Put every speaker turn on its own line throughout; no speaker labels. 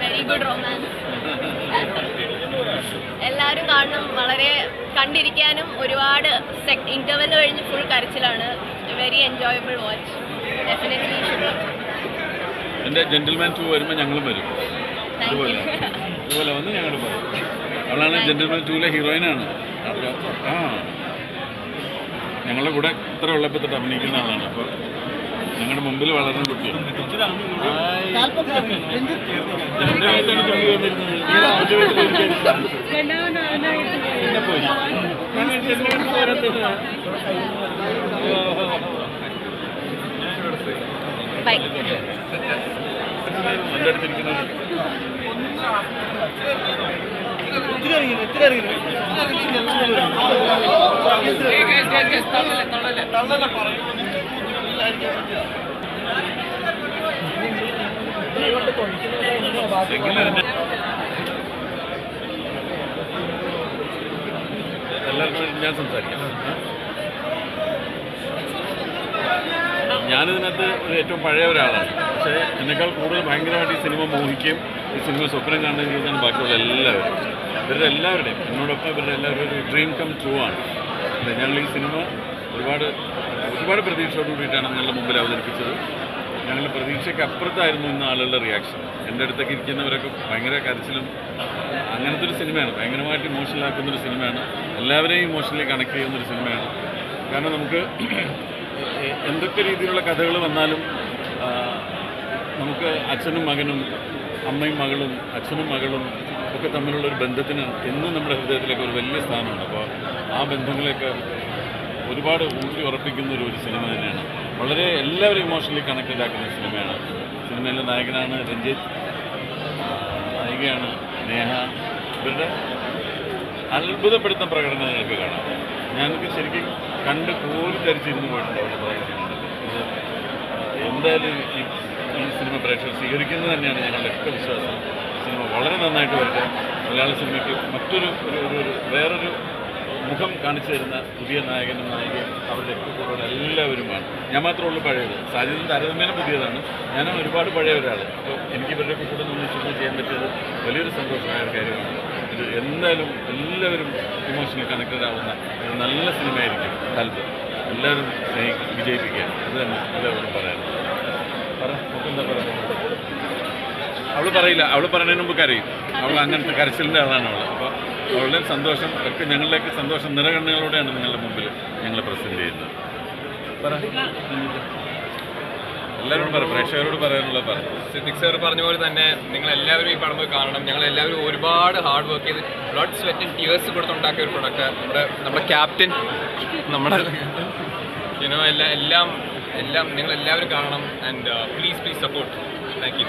Very good romance എല്ലാവരും കാണണം വളരെ കണ്ടിരിക്കാനും ഒരുപാട് ഇന്റർവെൽ കഴിഞ്ഞ് ഫുൾ കരച്ചിലാണ്. വെരി എൻജോയബിൾ വാച്ച് ഡെഫിനറ്റ്ലി
എന്റെ ജെന്റിൽമാൻ ടു വരുമ്പോൾ ഞങ്ങളും വരും. അതുപോലെ വന്ന് ഞങ്ങൾ പറയും അവളാണ് ജെന്റിൽമാൻ ടൂവിലെ ഹീറോയിനാണ് ആ. ഞങ്ങളുടെ കൂടെ ഇത്ര ഉള്ളപ്പോൾ തൊട്ട് അഭിനയിക്കുന്ന ആളാണ്. അപ്പോൾ ഞങ്ങളുടെ മുമ്പിൽ വളർന്ന കുട്ടിയാണ്. രണ്ടായിട്ടാണ് ചൊല്ലി വന്നിരുന്നത് അവന്റെ എല്ലാവർക്കും ഞാൻ സംസാരിക്കാം ഞാനിതിനകത്ത് ഒരു ഏറ്റവും പഴയ ഒരാളാണ്. പക്ഷേ എന്നെക്കാൾ കൂടുതൽ ഭയങ്കരമായിട്ട് ഈ സിനിമ മോഹിക്കുകയും ഈ സിനിമ സ്വപ്നം കാണുകയും ചെയ്യുന്നതാണ് ബാക്കിയുള്ള എല്ലാവരും. ഇവരുടെ എല്ലാവരുടെയും എന്നോടൊപ്പം ഇവരുടെ എല്ലാവരും ഒരു ഡ്രീം കം ട്രൂ ആണ്. ഞങ്ങൾ ഈ സിനിമ ഒരുപാട് ഒരുപാട് പ്രതീക്ഷയോട് കൂടിയിട്ടാണ് നിങ്ങളുടെ മുമ്പിൽ അവതരിപ്പിച്ചത്. ഞങ്ങളുടെ പ്രതീക്ഷയ്ക്ക് അപ്പുറത്തായിരുന്നു ഇന്ന് ആളുകളുടെ റിയാക്ഷൻ എന്റെ അടുത്തൊക്കെ ഇരിക്കുന്നവരൊക്കെ ഭയങ്കര കരച്ചിലും അങ്ങനത്തെ ഒരു സിനിമയാണ്. ഭയങ്കരമായിട്ട് ഇമോഷണൽ ആക്കുന്ന ഒരു സിനിമയാണ്. എല്ലാവരെയും ഇമോഷണലി കണക്ട് ചെയ്യുന്ന ഒരു സിനിമയാണ്. കാരണം നമുക്ക് എന്തൊക്കെ രീതിയിലുള്ള കഥകൾ വന്നാലും നമുക്ക് അച്ഛനും മകനും അമ്മയും മകളും അച്ഛനും മകളും ഒക്കെ തമ്മിലുള്ള ഒരു ബന്ധത്തിന് എന്നും നമ്മുടെ ഹൃദയത്തിലേക്ക് ഒരു വലിയ സ്ഥാനമുണ്ട് അപ്പോൾ ആ ബന്ധങ്ങളെയൊക്കെ ഒരുപാട് ഊട്ടി ഉറപ്പിക്കുന്ന ഒരു സിനിമ തന്നെയാണ്. വളരെ എല്ലാവരും ഇമോഷണലി കണക്റ്റഡ് ആക്കുന്ന സിനിമയാണ്. സിനിമയിലെ നായകനാണ് രഞ്ജിത്ത്. നായികയാണ് നേഹ ഇവരുടെ അത്ഭുതപ്പെടുത്തുന്ന പ്രകടനം നിങ്ങൾക്ക് കാണാം. ഞാനൊക്കെ ശരിക്കും കണ്ട് കൂലി ധരിച്ചിരുന്നു പോയിട്ടുണ്ട് എന്തായാലും ഈ ഈ സിനിമ പ്രേക്ഷകർ സ്വീകരിക്കുന്നത് തന്നെയാണ് ഞങ്ങളുടെ ഒക്കെ വിശ്വാസം. സിനിമ വളരെ നന്നായിട്ട് വരട്ടെ. മലയാള സിനിമയ്ക്ക് മറ്റൊരു ഒരു വേറൊരു മുഖം കാണിച്ചു തരുന്ന പുതിയ നായകനും നായികയും അവരുടെ കൂടെ എല്ലാവരുമാണ് ഞാൻ മാത്രമേ ഉള്ളൂ പഴയത്. സാധ്യത താരതമ്യേന പുതിയതാണ്. ഞാനും ഒരുപാട് പഴയ ഒരാൾ. അപ്പോൾ എനിക്ക് ഇവരുടെ കൂടെ നിന്ന് സിനിമ ചെയ്യാൻ പറ്റിയത് വലിയൊരു സന്തോഷമായ ഒരു കാര്യമാണ്. ഇത് എന്തായാലും എല്ലാവരും ഇമോഷണൽ കണക്റ്റഡ് ആവുന്ന ഒരു നല്ല സിനിമയായിരിക്കും കാലത്ത് എല്ലാവരും വിജയിപ്പിക്കുക. അത് തന്നെ എല്ലാവരും പറയാനുള്ളത്. പറ എന്താ അവൾ പറയില്ല. അവൾ പറയുന്നതിന് മുമ്പ് കരയും. അവൾ അങ്ങനത്തെ കരച്ചിലിന്റെ ആളാണ് അവൾ. അപ്പോൾ അവളുടെ സന്തോഷം ഒക്കെ ഞങ്ങളിലേക്ക് സന്തോഷം നിറകണ്ണുകളോടെയാണ് നിങ്ങളുടെ മുമ്പിൽ ഞങ്ങൾ പ്രസന്റ് ചെയ്യുന്നത്. പറ. എല്ലാവരോടും പറ പ്രേക്ഷകരോട് പറയാനുള്ളത് പറ.
സിദ്ദിഖ് സാർ പറഞ്ഞ പോലെ തന്നെ നിങ്ങൾ എല്ലാവരും ഈ പടം പോയി കാണണം. ഞങ്ങൾ എല്ലാവരും ഒരുപാട് ഹാർഡ് വർക്ക് ചെയ്ത് ബ്ലഡ് സ്വെറ്റ് ആൻഡ് ടീയേഴ്സ് കൊടുത്തുണ്ടാക്കിയ ഒരു പ്രൊഡക്റ്റ് നമ്മുടെ നമ്മുടെ ക്യാപ്റ്റൻ നമ്മുടെ യുനോ എല്ലാം എല്ലാം എല്ലാം നിങ്ങൾ എല്ലാവരും കാണണം and please please support thank you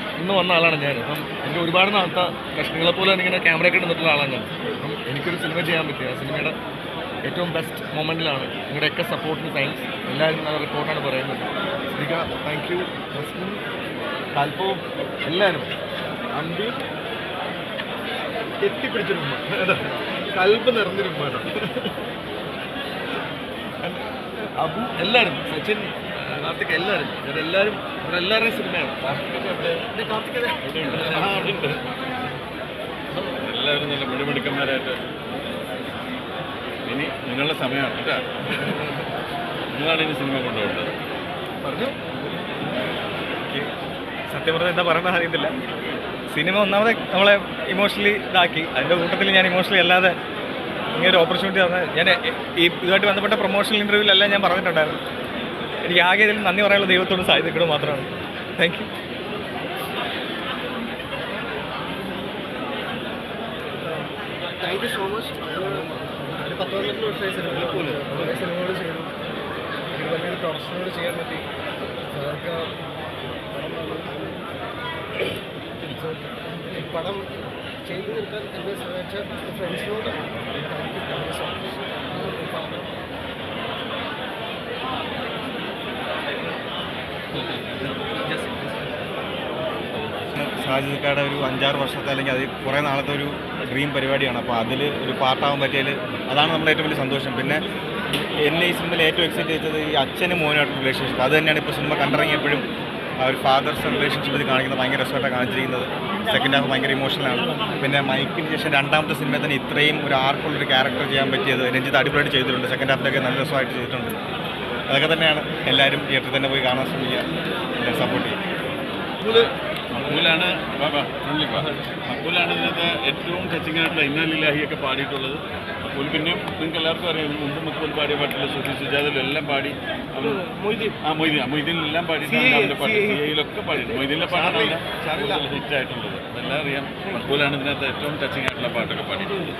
ഇന്ന് വന്ന ആളാണ് ഞാൻ. അപ്പം എനിക്ക് ഒരുപാട് നാളത്തെ പോലെ ഇങ്ങനെ ക്യാമറയൊക്കെ എടുത്തിട്ടുള്ള ആളാണ് ഞാൻ. അപ്പം എനിക്കൊരു സിനിമ ചെയ്യാൻ പറ്റിയ ആ സിനിമയുടെ ഏറ്റവും ബെസ്റ്റ് മൊമെന്റിലാണ് നിങ്ങളുടെയൊക്കെ സപ്പോർട്ടിന് താങ്ക്സ് എല്ലാവരും നല്ല റിപ്പോർട്ടാണ് പറയുന്നത്. ശ്രീക താങ്ക് യു മുസ്ലിം താല്പവും എല്ലാവരും. അമ്പി എത്തിപ്പിടിച്ചിരുമ്പ കൽബ് നിറഞ്ഞിരുന്നു അബു എല്ലാവരും. സച്ചിൻ കാർത്തിക് എല്ലാവരും. ഇവരെല്ലാവരും ഇവരെല്ലാവരുടെയും സിനിമയാണ്.
എല്ലാവരും നല്ല മുഴുമിടുക്കന്മാരായിട്ട് ഇനി നിങ്ങളുടെ സമയമാണ്. കേട്ടോ. നിങ്ങളാണ് ഇനി സിനിമ കൊണ്ടുപോകേണ്ടത്.
പറഞ്ഞു.
സത്യം പറഞ്ഞാൽ എന്താ പറയണമെന്ന് അറിയത്തില്ല. സിനിമ ഒന്നാമത് നമ്മളെ ഇമോഷണലി ഇതാക്കി. അതിന്റെ കൂട്ടത്തിൽ ഞാൻ ഇമോഷണലി അല്ലാതെ ഇങ്ങനെ ഒരു ഓപ്പർച്യൂണിറ്റി തന്നെ ഞാൻ ഈ ഇതുമായിട്ട് ബന്ധപ്പെട്ട പ്രൊമോഷണൽ ഇന്റർവ്യൂവിലെല്ലാം ഞാൻ പറഞ്ഞിട്ടുണ്ടായിരുന്നു എനിക്ക് ആകെ ഇതിൽ നന്ദി പറയാനുള്ള ദൈവത്തോട് സാഹിത്യത്തോട് മാത്രമാണ്. താങ്ക് യു
ചെയ്യാൻ
പടം ചെയ്തു നിൽക്കാൻ എന്നെ സഹായിച്ച ഫ്രണ്ട്സിനോട് താങ്ക് യു സോ മച്ച്
ഷാജിക്കാരുടെ ഒരു അഞ്ചാറ് വർഷത്തെ അല്ലെങ്കിൽ അത് കുറേ നാളത്തെ ഒരു ഡ്രീം പരിപാടിയാണ്. അപ്പോൾ അതിൽ ഒരു പാർട്ടാവാൻ പറ്റിയതിൽ അതാണ് നമ്മുടെ ഏറ്റവും വലിയ സന്തോഷം. പിന്നെ എന്നെ ഈ സിനിമയിൽ ഏറ്റവും എക്സൈറ്റ് ചെയ്തത് ഈ അച്ഛനും മോനുമായിട്ടുള്ള റിലേഷൻഷിപ്പ് അത് തന്നെയാണ് ഇപ്പോൾ സിനിമ കണ്ടിറങ്ങിയപ്പോഴും ആ ഒരു ഫാദർ സൺ റിലേഷൻഷിപ്പ് ഇത് കാണിക്കുന്നത്. ഭയങ്കര രസമായിട്ടാണ് കാണിച്ചിരിക്കുന്നത്. സെക്കൻഡ് ഹാഫ് ഭയങ്കര ഇമോഷണലാണ് പിന്നെ മൈക്കിന് ശേഷം രണ്ടാമത്തെ സിനിമയിൽ തന്നെ ഇത്രയും ഒരു ആർക്കുള്ളൊരു ക്യാരക്ടർ ചെയ്യാൻ പറ്റിയത് രഞ്ജിത്ത് അടിപൊളിയായിട്ട് ചെയ്തിട്ടുണ്ട്. സെക്കൻഡ് ഹാഫിലൊക്കെ നല്ല രസമായിട്ട് ചെയ്തിട്ടുണ്ട്. അതൊക്കെ തന്നെയാണ് എല്ലാവരും തിയേറ്ററിൽ തന്നെ പോയി കാണാൻ ശ്രമിക്കുക. സപ്പോർട്ട് ചെയ്യും
ഫ്രണ്ടിലേക്ക് വാ. ഇതിനകത്ത് ഏറ്റവും ടച്ചിങ് ആയിട്ടുള്ള ഇന്നാലില്ലാഹിയൊക്കെ പാടിയിട്ടുള്ളത്. അപ്പോൾ പിന്നെ നിങ്ങൾക്ക് എല്ലാവർക്കും അറിയാം മുമ്പ് മക്ബൂൽ പാടിയ പാട്ടുള്ള സുധി സുജാതിലും എല്ലാം പാടി. ആ മൊയ്തീൻ മൊയ്തീനിലെല്ലാം പാടിയിട്ടുണ്ട് അവന്റെ പാട്ട്. ഐയിലൊക്കെ പാടിയിട്ടുണ്ട്. മൊയ്തീനിലെ പാട്ടാണ് ഹിറ്റ് ആയിട്ടുള്ളത്. അതെല്ലാം അറിയാം. മക്ബൂലാണ് ഇതിനകത്ത് ഏറ്റവും ടച്ചിങ് ആയിട്ടുള്ള പാട്ടൊക്കെ പാടിയിട്ടുള്ളത്.